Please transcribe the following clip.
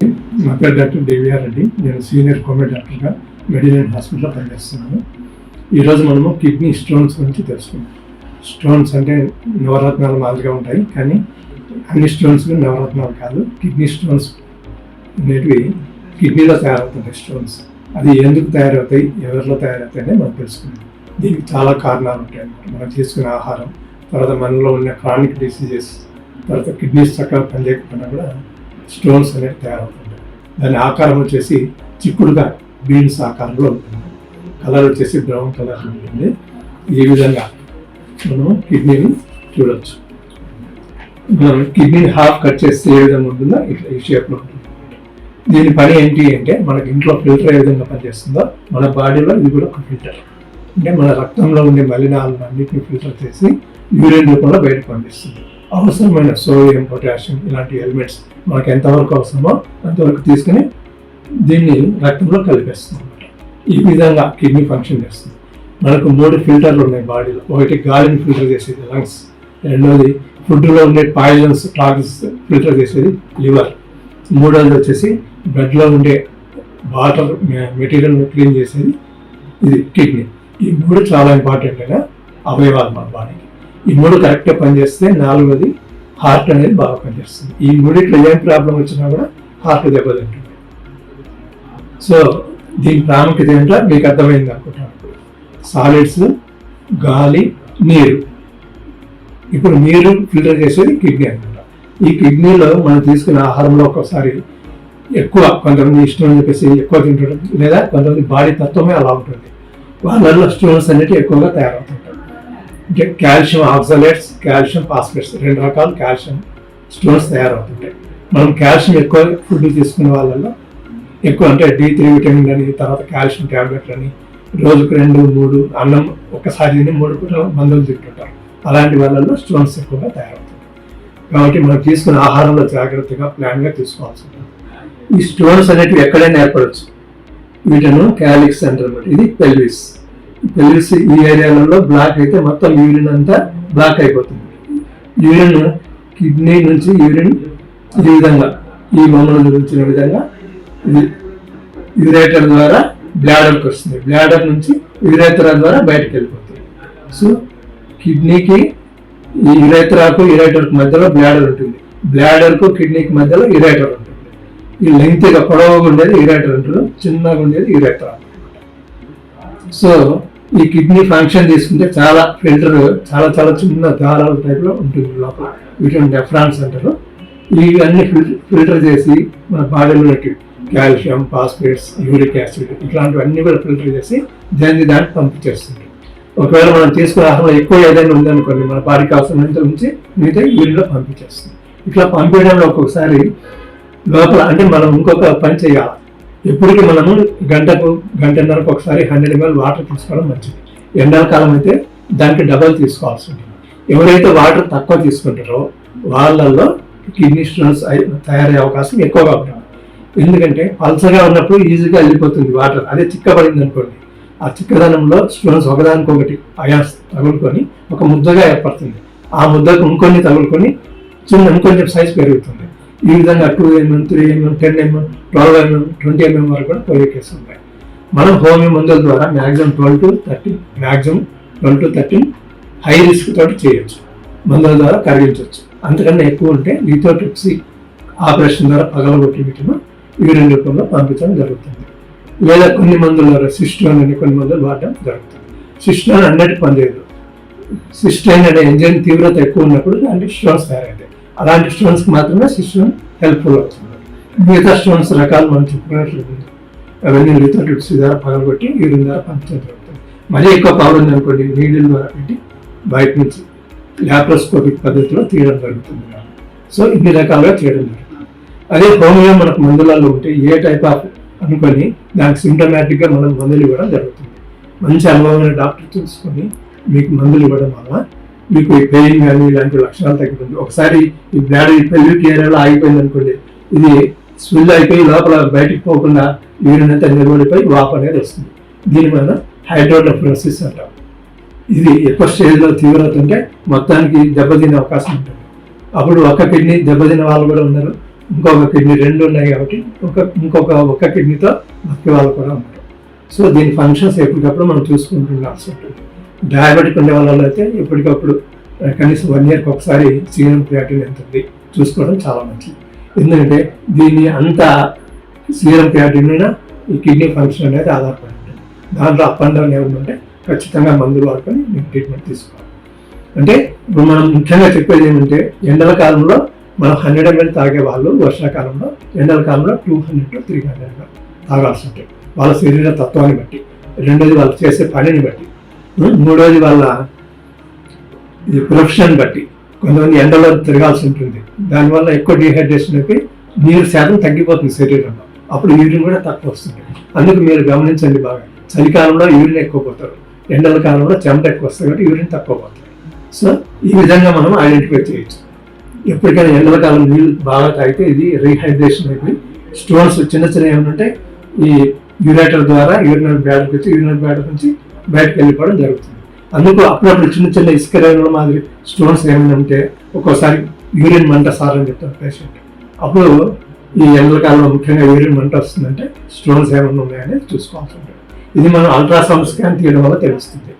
నా పేరు డాక్టర్ దేవిఆర్ రెడ్డి నేను సీనియర్ కోవిడ్ డాక్టర్గా మెడిలైన్ హాస్పిటల్లో పనిచేస్తున్నాను. ఈరోజు మనము కిడ్నీ స్టోన్స్ గురించి తెలుసుకుందాం. స్టోన్స్ అంటే నవరత్నాలు మాదిరిగా ఉంటాయి కానీ అన్ని స్టోన్స్ నవరత్నాలు కాదు. కిడ్నీ స్టోన్స్ అనేటివి కిడ్నీలో తయారవుతాయి స్టోన్స్. అది ఎందుకు తయారవుతాయి ఎవరిలో తయారవుతాయి మనం తెలుసుకుందాం. దీనికి చాలా కారణాలు ఉంటాయి. మనం తీసుకునే ఆహారం తర్వాత మనలో ఉన్న క్రానిక్ డిసీజెస్ తర్వాత కిడ్నీస్ చక్కగా పనిచేయకపోయినా కూడా స్టోన్స్ అనేవి తయారవుతుంటాయి. దాని ఆకారం వచ్చేసి చిక్కుడుగా బీన్స్ ఆకారంలో ఉంటుంది. కలర్ వచ్చేసి బ్రౌన్ కలర్ ఉంటుంది. ఈ విధంగా మనం కిడ్నీని చూడవచ్చు మనం కిడ్నీ హాఫ్ కట్ చేస్తే ఏ విధంగా ఉంటుందో ఇట్లా ఈ షేప్లో ఉంటుంది. దీని పని ఏంటి అంటే మనకి ఇంట్లో ఫిల్టర్ ఏ విధంగా పనిచేస్తుందో మన బాడీలో ఇది కూడా ఒక ఫిల్టర్. అంటే మన రక్తంలో ఉండే మలినాలను అన్నింటినీ ఫిల్టర్ చేసి యూరిన్ రూపంలో బయట పంపిస్తుంది. అవసరమైన సోడియం పొటాషియం ఇలాంటి ఎలిమెంట్స్ మనకు ఎంతవరకు అవసరమో అంతవరకు తీసుకుని దీన్ని రక్తంలో కలిపేస్తుంది అనమాట ఈ విధంగా కిడ్నీ ఫంక్షన్ చేస్తుంది. మనకు మూడు ఫిల్టర్లు ఉన్నాయి బాడీలో. ఒకటి గాలిని ఫిల్టర్ చేసేది లంగ్స్. రెండోది ఫుడ్లో ఉండే పాయిజన్స్ టాక్స్ ఫిల్టర్ చేసేది లివర్. మూడోది వచ్చేసి బ్లడ్లో ఉండే వాటర్ మెటీరియల్ని క్లీన్ చేసేది ఇది కిడ్నీ. ఈ మూడు చాలా ఇంపార్టెంట్ అయిన అవయవాలు మన బాడీకి. ఈ మూడు కరెక్ట్గా పనిచేస్తే నాలుగోది హార్ట్ అనేది బాగా పనిచేస్తుంది. ఈ మూడిట్లో ఏం ప్రాబ్లం వచ్చినా కూడా హార్ట్ దెబ్బతింటుంది. సో దీని ప్రాముఖ్యత ఏంటో మీకు అర్థమైంది అనుకుంటాను సాలిడ్స్ గాలి నీరు. ఇప్పుడు నీరు ఫిల్టర్ చేసేది కిడ్నీ అనమాట. ఈ కిడ్నీలో మనం తీసుకునే ఆహారంలో ఒక్కోసారి ఎక్కువ కొంతమంది ఇష్టం అని చెప్పేసి ఎక్కువ తింటారు లేదా కొంతమంది బాడీ తత్వమే అలా ఉంటుంది. వాళ్ళల్లో స్టోన్స్ అనేవి ఎక్కువగా తయారవుతుంటాయి కాల్షియం ఆక్సలేట్స్ కాల్షియం ఫాస్ఫేట్స్ రెండు రకాల కాల్షియం స్టోన్స్ తయారవుతుంటాయి. మనం కాల్షియం ఎక్కువ ఫుడ్ తీసుకునే వాళ్ళల్లో ఎక్కువ అంటే డి త్రీ విటమిన్ అని తర్వాత కాల్షియం ట్యాబ్లెట్లు అని రోజుకు రెండు మూడు అన్నం ఒకసారి తిని మూడు పూట మందులు తింటుంటారు. అలాంటి వాళ్ళల్లో స్టోన్స్ ఎక్కువగా తయారవుతాయి కాబట్టి మనం తీసుకున్న ఆహారంలో జాగ్రత్తగా ప్లాన్గా తీసుకోవాల్సి ఉంటుంది. ఈ స్టోన్స్ అనేటివి ఎక్కడైనా ఏర్పడవచ్చు వీటను క్యాలిక్స్ అంటారు ఇది పెల్విస్. తెలిసి ఈ ఏరియాలలో బ్లాక్ అయితే మొత్తం యూరిన్ అంతా బ్లాక్ అయిపోతుంది. యూరిన్ కిడ్నీ నుంచి యూరిన్ ఈ విధంగా ఈ బొమ్మలు చూపించిన విధంగా ఇది యురేటర్ ద్వారా బ్లాడర్కి వస్తుంది. బ్లాడర్ నుంచి యురేతర ద్వారా బయటకు వెళ్ళిపోతుంది. సో కిడ్నీకి ఈ యురేతరాకు యురేటర్కి మధ్యలో బ్లాడర్ ఉంటుంది. బ్లాడర్కు కిడ్నీకి మధ్యలో యురేటర్ ఉంటుంది. ఈ లెంగ్త్గా పొడవుగా ఉండేది యురేటర్ ఉంటుంది చిన్నగా ఉండేది యురేటర్ సో ఈ కిడ్నీ ఫంక్షన్ తీసుకుంటే చాలా ఫిల్టర్ చాలా చాలా చిన్న దారాల టైప్లో ఉంటుంది లోపల. వీటిని డెఫ్రాన్స్ అంటారు. ఇవన్నీ ఫిల్టర్ చేసి మన బాడీలో కాల్షియం ఫాస్ఫేట్స్ యూరిక్ యాసిడ్ ఇట్లాంటివన్నీ కూడా ఫిల్టర్ చేసి దాన్ని దానికి పంపించేస్తుంది ఒకవేళ మనం తీసుకునే ఆహారంలో ఎక్కువ ఏదైనా ఉందనుకోండి మన బాడీకి అవసరమైనంత ఉంచి మిగతా యూరిన్లో పంపించేస్తుంది ఇట్లా పంపించడంలో ఒక్కొక్కసారి లోపల అంటే మనం ఇంకొక పని చేయాలి. ఎప్పటికీ మనము గంటకు గంటన్నరకు ఒకసారి హండ్రెడ్ ఎంఎల్ వాటర్ తీసుకోవడం మంచిది. ఎండాకాలం అయితే దానికి డబల్ తీసుకోవాల్సి ఉంటుంది. ఎవరైతే వాటర్ తక్కువ తీసుకుంటారో వాళ్ళల్లో కిడ్నీ స్టోన్స్ తయారయ్యే అవకాశం ఎక్కువగా ఉంటుంది. ఎందుకంటే పల్సగా ఉన్నప్పుడు ఈజీగా వెళ్ళిపోతుంది వాటర్. అదే చిక్కబడింది అనుకోండి. ఆ చిక్కదనంలో స్టోన్స్ ఒకదానికొకటి అయాస్ తగులుకొని ఒక ముద్దగా ఏర్పడుతుంది. ఆ ముద్దకు ఇంకొన్ని తగులుకొని చిన్న ఇంకొంచెం సైజ్ పెరుగుతుంది. ఈ విధంగా two MM three MM ten MM twelve MM twenty MM వరకు కూడా పోలియో కేసు ఉంటాయి మనం హోమియో మందుల ద్వారా maximum twelve to thirteen maximum twelve to thirteen high risk తోటి చేయొచ్చు. మందుల ద్వారా కరిగించవచ్చు అంతకన్నా ఎక్కువ ఉంటే లిథోట్రిప్సీ ఆపరేషన్ ద్వారా పగలగొట్టి వీటిని యూరిన్ రూపంలో పంపించడం జరుగుతుంది. లేదా కొన్ని మందుల ద్వారా సిస్టోన్ అనే కొన్ని మందులు వాడడం జరుగుతుంది. సిస్టోన్ అన్నట్టు పనిచేయదు. సిస్టైన్ అనే ఎంజైన్ తీవ్రత ఎక్కువ ఉన్నప్పుడు దాన్ని స్టోన్స్ తయారవుతాయి అలాంటి స్టోన్స్ మాత్రమే శిష్యం హెల్ప్ఫుల్ అవుతుంది మిగతా స్టోన్స్ రకాలు మనం చెప్పుకున్నట్లు అవన్నీ లిథోట్రిప్సీ ద్వారా పగలగొట్టి యూరిన్ ద్వారా పంపించడం జరుగుతుంది మరీ ఎక్కువ పవర్ ఉంది అనుకోండి నీడిల్ ద్వారా పెట్టి బయట నుంచి ల్యాప్రోస్కోపిక్ పద్ధతిలో తీయడం జరుగుతుంది. సో ఇన్ని రకాలుగా చేయడం జరుగుతుంది. అదే హోమియో మనకు మందులలో ఉంటే ఏ టైప్ ఆఫ్ అనుకొని దానికి సిమ్టమాటిక్గా మనం మందులు ఇవ్వడం జరుగుతుంది. మంచి అనుభవమైన డాక్టర్ చూసుకొని మీకు మందులు ఇవ్వడం వల్ల మీకు ఈ పెయిన్ కానీ ఇలాంటి లక్షణాలు తగ్గుతుంది. ఒకసారి ఈ బ్లాడ్ ఈ పెల్విక్ ఏరియాలో ఆగిపోయింది అనుకోండి ఇది స్విల్ అయిపోయి లోపల బయటికి పోకుండా యూరిన్ అంతా నిలబడిపోయి వాపు అనేది వస్తుంది. దీని మనం హైడ్రోడెఫ్రోసిస్ అంటాం. ఇది ఎక్కువ స్టేజ్లో తీవ్రత ఉంటే మొత్తానికి దెబ్బతినే అవకాశం ఉంటుంది. అప్పుడు ఒక కిడ్నీ దెబ్బతిన వాళ్ళు కూడా ఉన్నారు. ఇంకొక కిడ్నీ రెండు ఉన్నాయి కాబట్టి ఒక ఇంకొక ఒక్క కిడ్నీతో బతికే వాళ్ళు కూడా ఉంటారు సో దీని ఫంక్షన్స్ ఎప్పటికప్పుడు మనం చూసుకుంటుండాల్సి ఉంటుంది. డయాబెటిక్ ఉండే వాళ్ళలో అయితే ఎప్పటికప్పుడు కనీసం వన్ ఇయర్కి ఒకసారి సీరం క్రియాటిన్ ఎంత ఉంది చూసుకోవడం చాలా మంచిది. ఎందుకంటే దీన్ని అంత సీరం క్రియాటిన్ మీద ఈ కిడ్నీ ఫంక్షన్ అనేది ఆధారపడి ఉంటుంది దాంట్లో అప్ అండ్ డౌన్ ఏమైనా ఖచ్చితంగా మందులు వాడుకొని మీకు ట్రీట్మెంట్ తీసుకోవాలి. అంటే ఇప్పుడు మనం ముఖ్యంగా చెప్పేది ఏంటంటే ఎండల కాలంలో మనం హండ్రెడ్ ఎంఎల్ తాగే వాళ్ళు వర్షాకాలంలో ఎండల కాలంలో two hundred to three hundred తాగాల్సి ఉంటుంది. వాళ్ళ శరీర తత్వాన్ని బట్టి రెండోది వాళ్ళు చేసే పనిని బట్టి. మూడోది వాళ్ళ ఇది ప్రొఫెషన్ బట్టి. కొంతమంది ఎండలో తిరగాల్సి ఉంటుంది. దానివల్ల ఎక్కువ డిహైడ్రేషన్ అయిపోయి నీరు శాతం తగ్గిపోతుంది శరీరంలో. అప్పుడు యూరిన్ కూడా తక్కువ వస్తుంది. అందుకు మీరు గమనించండి బాగా. చలికాలంలో యూరిన్ ఎక్కువ పోతారు. ఎండల కాలంలో చెమట ఎక్కువ వస్తుంది కాబట్టి యూరిన్ తక్కువ పోతారు. సో ఈ విధంగా మనం ఐడెంటిఫై చేయొచ్చు. ఎప్పటికైనా ఎండల కాలం నీళ్ళు బాగా తాగితే ఇది రీహైడ్రేషన్ అయిపోయి స్టోన్స్ చిన్న చిన్న ఏమంటే ఈ యూరేటర్ ద్వారా యూరినల్ బ్యాడ్ వచ్చి యూరినల్ బ్యాడ్ నుంచి బయటకు వెళ్ళిపోవడం జరుగుతుంది. అందుకు అప్పుడప్పుడు చిన్న చిన్న ఇసుక రేణుల మాదిరి స్టోన్స్ ఏమైనా ఒక్కోసారి యూరిన్ మంట సార్ అని చెప్తారు పేషెంట్ అప్పుడు ఈ ఎండల కాలంలో ముఖ్యంగా యూరిన్ మంట వస్తుందంటే స్టోన్స్ ఏమైనా ఉన్నాయని చూసుకోవాల్సి ఉంటుంది. ఇది మనం అల్ట్రాసౌండ్ స్కాన్ తీయడం వల్ల తెలుస్తుంది.